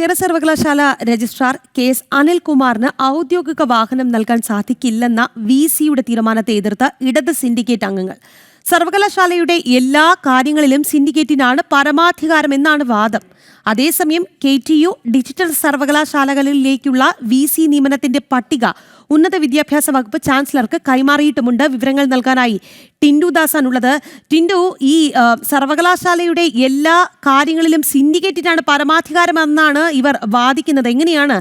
കേരള സർവകലാശാല registrar K S അനിൽകുമാറിന് ഔദ്യോഗിക വാഹനം നൽകാൻ സാധിക്കില്ലെന്ന വി സിയുടെ തീരുമാനത്തെ എതിർത്ത് ഇടത് സിൻഡിക്കേറ്റ് അംഗങ്ങൾ. സർവകലാശാലയുടെ എല്ലാ കാര്യങ്ങളിലും സിൻഡിക്കേറ്റിനാണ് പരമാധികാരം എന്നാണ് വാദം. അതേസമയം കെ ടി യു ഡിജിറ്റൽ സർവകലാശാലകളിലേക്കുള്ള വി സി നിയമനത്തിന്റെ പട്ടിക ഉന്നത വിദ്യാഭ്യാസ വകുപ്പ് ചാൻസലർക്ക് കൈമാറിയിട്ടുമുണ്ട്. വിവരങ്ങൾ നൽകാനായി ടിൻഡു ദാസാണുള്ളത്. ടിൻഡു ഈ സർവകലാശാലയുടെ എല്ലാ കാര്യങ്ങളിലും സിൻഡിക്കേറ്റിനാണ് പരമാധികാരമെന്നാണ് ഇവർ വാദിക്കുന്നത്. എങ്ങനെയാണ്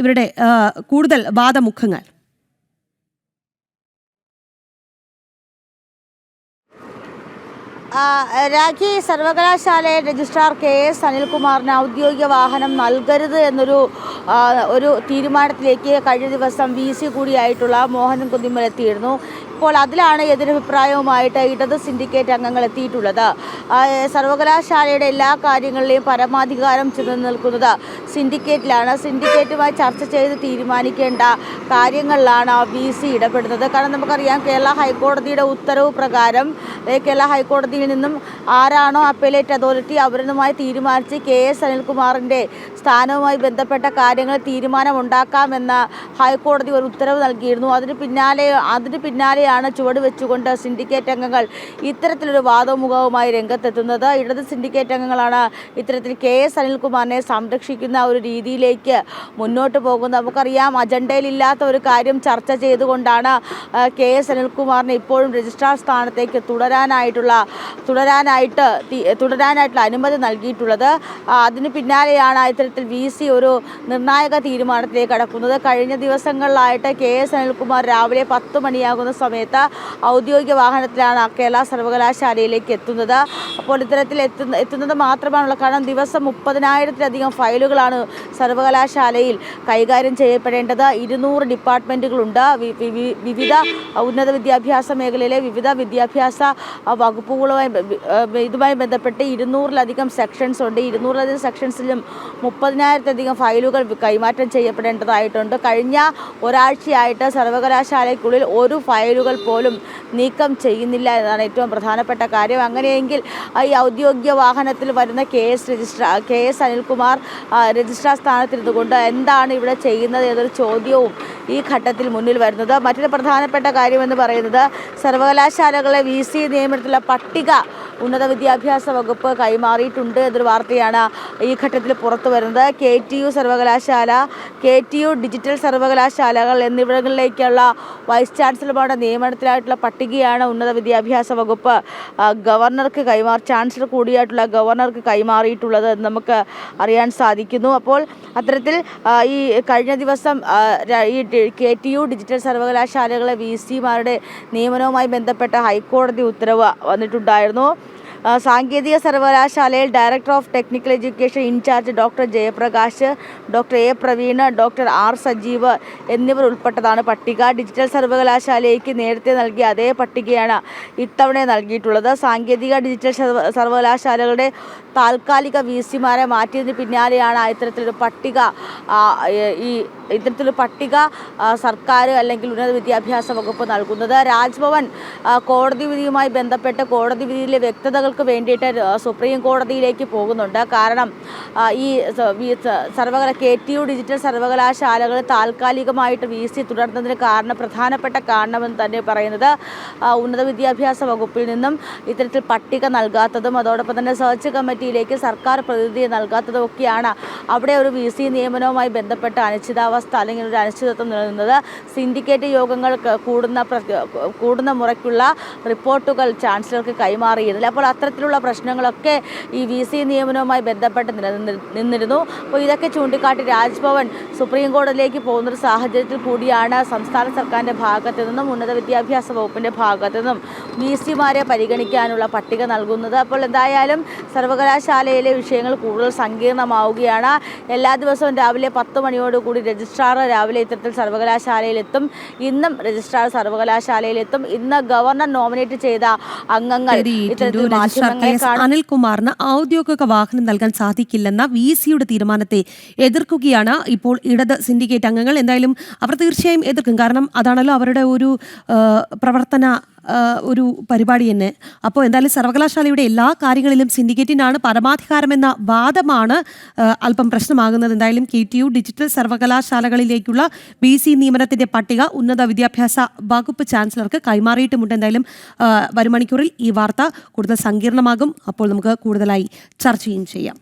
ഇവരുടെ കൂടുതൽ വാദമുഖങ്ങൾ? രാഖി സർവകലാശാലയിൽ രജിസ്ട്രാർ കെ എസ് അനിൽകുമാറിന് ഔദ്യോഗിക വാഹനം നൽകരുത് എന്നൊരു ഒരു തീരുമാനത്തിലേക്ക് കഴിഞ്ഞ ദിവസം വി സി കൂടിയായിട്ടുള്ള മോഹനൻ കുന്നിമ്മൽ എത്തിയിരുന്നു. ഇപ്പോൾ അതിലാണ് എതിരഭിപ്രായവുമായിട്ട് ഇടത് സിൻഡിക്കേറ്റ് അംഗങ്ങൾ എത്തിയിട്ടുള്ളത്. സർവകലാശാലയുടെ എല്ലാ കാര്യങ്ങളിലെയും പരമാധികാരം നിൽക്കുന്നത് സിൻഡിക്കേറ്റിലാണ്. സിൻഡിക്കേറ്റുമായി ചർച്ച ചെയ്ത് തീരുമാനിക്കേണ്ട കാര്യങ്ങളിലാണ് വി സി ഇടപെടുന്നത്. കാരണം നമുക്കറിയാം കേരള ഹൈക്കോടതിയുടെ ഉത്തരവ് പ്രകാരം കേരള ഹൈക്കോടതിയിൽ നിന്നും ആരാണോ അപ്പലേറ്റ് അതോറിറ്റി അവരുമായി തീരുമാനിച്ച് കെ എസ് അനിൽകുമാറിന്റെ സ്ഥാനവുമായി ബന്ധപ്പെട്ട കാര്യങ്ങൾ തീരുമാനമുണ്ടാക്കാമെന്ന ഹൈക്കോടതി ഒരു ഉത്തരവ് നൽകിയിരുന്നു. അതിന് പിന്നാലെ അതിന് പിന്നാലെയാണ് ചുവട് വെച്ചുകൊണ്ട് സിൻഡിക്കേറ്റ് അംഗങ്ങൾ ഇത്തരത്തിലൊരു വാദമുഖവുമായി രംഗത്തെത്തുന്നത്. ഇടത് സിൻഡിക്കേറ്റ് അംഗങ്ങളാണ് ഇത്തരത്തിൽ കെ എസ് അനിൽകുമാറിനെ സംരക്ഷിക്കുന്ന ഒരു രീതിയിലേക്ക് മുന്നോട്ട് പോകുന്നത്. നമുക്കറിയാം അജണ്ടയിലില്ലാത്ത ഒരു കാര്യം ചർച്ച ചെയ്തുകൊണ്ടാണ് കെ എസ് അനിൽകുമാറിനെ ഇപ്പോഴും രജിസ്ട്രാർ സ്ഥാനത്തേക്ക് തുടരാനായിട്ടുള്ള തുടരാനായിട്ട് തുടരാനായിട്ടുള്ള അനുമതി നൽകിയിട്ടുള്ളത്. അതിന് പിന്നാലെയാണ് ഇത്തരത്തിൽ വി സി ഒരു നിർണായക തീരുമാനത്തിലേക്ക് കടക്കുന്നത്. കഴിഞ്ഞ ദിവസങ്ങളിലായിട്ട് കെ എസ് അനിൽകുമാർ രാവിലെ പത്ത് മണിയാകുന്ന സമയത്ത് ഔദ്യോഗിക വാഹനത്തിലാണ് കേരള സർവകലാശാലയിലേക്ക് എത്തുന്നത്. അപ്പോൾ ഇത്തരത്തിൽ എത്തുന്ന എത്തുന്നത് മാത്രമാണുള്ള കാരണം ദിവസം മുപ്പതിനായിരത്തിലധികം ഫയലുകളാണ് സർവകലാശാലയിൽ കൈകാര്യം ചെയ്യപ്പെടേണ്ടത്. ഇരുന്നൂറ് ഡിപ്പാർട്ട്മെന്റുകളുണ്ട് വിവിധ ഉന്നത വിദ്യാഭ്യാസ മേഖലയിലെ വിവിധ വിദ്യാഭ്യാസ വകുപ്പുകളുമായി ഇതുമായി ബന്ധപ്പെട്ട് ഇരുന്നൂറിലധികം സെക്ഷൻസ് ഉണ്ട്. ഇരുന്നൂറിലധികം സെക്ഷൻസിലും മുപ്പതിനായിരത്തിലധികം ഫയലുകൾ കൈമാറ്റം ചെയ്യപ്പെടേണ്ടതായിട്ടുണ്ട്. കഴിഞ്ഞ ഒരാഴ്ചയായിട്ട് സർവകലാശാലയ്ക്കുള്ളിൽ ഒരു ഫയലുകൾ പോലും നീക്കം ചെയ്യുന്നില്ല എന്നതാണ് ഏറ്റവും പ്രധാനപ്പെട്ട കാര്യം. അങ്ങനെയെങ്കിൽ ഈ ഔദ്യോഗിക വാഹനത്തിൽ വരുന്ന K S registrar K S Anilkumar registrar സ്ഥാനത്തിരുന്നുകൊണ്ട് എന്താണ് ഇവിടെ ചെയ്യുന്നത് എന്നൊരു ചോദ്യവും ഈ ഘട്ടത്തിൽ മുന്നിൽ വരുന്നത്. മറ്റൊരു പ്രധാനപ്പെട്ട കാര്യമെന്ന് പറയുന്നത് സർവകലാശാലകളെ വി സി നിയമനത്തിലുള്ള പട്ടിക ഉന്നത വിദ്യാഭ്യാസ വകുപ്പ് കൈമാറിയിട്ടുണ്ട് എന്നൊരു വാർത്തയാണ് ഈ ഘട്ടത്തിൽ പുറത്തു വരുന്നത്. കെ ടി യു സർവകലാശാല കെ ടി യു ഡിജിറ്റൽ സർവകലാശാലകൾ എന്നിവിടങ്ങളിലേക്കുള്ള വൈസ് ചാൻസലർമാരുടെ നിയമനത്തിലായിട്ടുള്ള പട്ടികയാണ് ഉന്നത വിദ്യാഭ്യാസ വകുപ്പ്. ഗവർണർക്ക് കൈമാറി ചാൻസലർ കൂടിയായിട്ടുള്ള ഗവർണർക്ക് കൈമാറിയിട്ടുള്ളത് എന്ന് നമുക്ക് അറിയാൻ സാധിക്കുന്നു. അപ്പോൾ അത്തരത്തിൽ ഈ കഴിഞ്ഞ ദിവസം ഈ കെ ടി യു ഡിജിറ്റൽ സർവകലാശാലകളെ വി സിമാരുടെ നിയമനവുമായി ബന്ധപ്പെട്ട ഹൈക്കോടതി ഉത്തരവ് വന്നിട്ടുണ്ടായിരുന്നു. സാങ്കേതിക സർവകലാശാലയിൽ director of technical education incharge doctor Jayaprakash doctor A Praveen doctor R Sajeev എന്നിവർ ഉൾപ്പെട്ടതാണ് പട്ടിക. ഡിജിറ്റൽ സർവകലാശാലയ്ക്ക് നേരത്തെ നൽകിയ അതേ പട്ടികയാണ് ഇത്തവണ നൽകിയിട്ടുള്ളത്. സാങ്കേതിക ഡിജിറ്റൽ സർവകലാശാലകളുടെ താൽക്കാലിക വി സിമാരെ മാറ്റിയതിന് പിന്നാലെയാണ് ഇത്തരത്തിലൊരു പട്ടിക ഈ ഇത്തരത്തിലൊരു പട്ടിക സർക്കാർ അല്ലെങ്കിൽ ഉന്നത വിദ്യാഭ്യാസ വകുപ്പ് നൽകുന്നത്. രാജ്ഭവൻ കോടതി വിധിയുമായി ബന്ധപ്പെട്ട് കോടതി വിധിയിലെ വ്യക്തതകൾക്ക് വേണ്ടിയിട്ട് സുപ്രീം കോടതിയിലേക്ക് പോകുന്നുണ്ട്. കാരണം ഈ സർവകല കെ ടി യു ഡിജിറ്റൽ സർവകലാശാലകൾ താൽക്കാലികമായിട്ട് വി സി തുടർന്നതിന് കാരണം പ്രധാനപ്പെട്ട കാരണമെന്ന് തന്നെ പറയുന്നത് ഉന്നത വിദ്യാഭ്യാസ വകുപ്പിൽ നിന്നും ഇത്തരത്തിൽ പട്ടിക നൽകാത്തതും അതോടൊപ്പം തന്നെ സെർച്ച് കമ്മിറ്റിയിലേക്ക് സർക്കാർ പ്രതിനിധിയെ നൽകാത്തതും ഒക്കെയാണ് അവിടെ ഒരു വി സി നിയമനവുമായി ബന്ധപ്പെട്ട അനിശ്ചിതാവസ്ഥ അല്ലെങ്കിൽ ഒരു അനിശ്ചിതത്വം നിലനിന്നത്. സിൻഡിക്കേറ്റ് യോഗങ്ങൾ കൂടുന്ന കൂടുന്ന മുറയ്ക്കുള്ള റിപ്പോർട്ടുകൾ ചാൻസലർക്ക് കൈമാറിയിരുന്നില്ല. അപ്പോൾ അത്തരത്തിലുള്ള പ്രശ്നങ്ങളൊക്കെ ഈ വി സി നിയമനവുമായി ബന്ധപ്പെട്ട് നിന്നിരുന്നു. അപ്പോൾ ഇതൊക്കെ ചൂണ്ടിക്കാട്ടി രാജ്ഭവൻ സുപ്രീം കോടതിയിലേക്ക് പോകുന്നൊരു സാഹചര്യത്തിൽ കൂടിയാണ് സംസ്ഥാന സർക്കാരിന്റെ ഭാഗത്തു നിന്നും ഉന്നത വിദ്യാഭ്യാസ വകുപ്പിന്റെ ഭാഗത്തു നിന്നും വി സിമാരെ പരിഗണിക്കാനുള്ള പട്ടിക നൽകുന്നത്. അപ്പോൾ എന്തായാലും സർവകലാശാലയിലെ വിഷയങ്ങൾ കൂടുതൽ സങ്കീർണമാവുകയാണ്. എല്ലാ ദിവസവും രാവിലെ പത്ത് മണിയോടുകൂടി രജിസ്ട്രാർ രാവിലെ ഇത്തരത്തിൽ സർവകലാശാലയിലെത്തും. ഇന്നും രജിസ്ട്രാർ സർവകലാശാലയിലെത്തും. ഇന്ന് ഗവർണർ നോമിനേറ്റ് ചെയ്ത അംഗങ്ങൾ ഇത്തരത്തിൽ മാധ്യമങ്ങളെ അനിൽകുമാറിന് ഔദ്യോഗിക വാഹനം നൽകാൻ സാധിക്കില്ലെന്ന വി സിയുടെ തീരുമാനത്തെ എതിർക്കുകയാണ് ഇപ്പോൾ ഇടത് സിൻഡിക്കേറ്റ് അംഗങ്ങൾ. എന്തായാലും അവർ തീർച്ചയായും എതിർക്കും. കാരണം അതാണല്ലോ അവരുടെ ഒരു പ്രവർത്തന ഒരു പരിപാടി തന്നെ. അപ്പോൾ എന്തായാലും സർവകലാശാലയുടെ എല്ലാ കാര്യങ്ങളിലും സിൻഡിക്കേറ്റിനാണ് പരമാധികാരമെന്ന വാദമാണ് അല്പം പ്രശ്നമാകുന്നത്. എന്തായാലും കെ ടി യു ഡിജിറ്റൽ സർവകലാശാലകളിലേക്കുള്ള ബി സി നിയമനത്തിന്റെ പട്ടിക ഉന്നത വിദ്യാഭ്യാസ വകുപ്പ് ചാൻസലർക്ക് കൈമാറിയിട്ടുമുണ്ട്. എന്തായാലും വരുമണിക്കൂറിൽ ഈ വാർത്ത കൂടുതൽ സങ്കീർണമാകും. അപ്പോൾ നമുക്ക് കൂടുതലായി ചർച്ചയും ചെയ്യാം.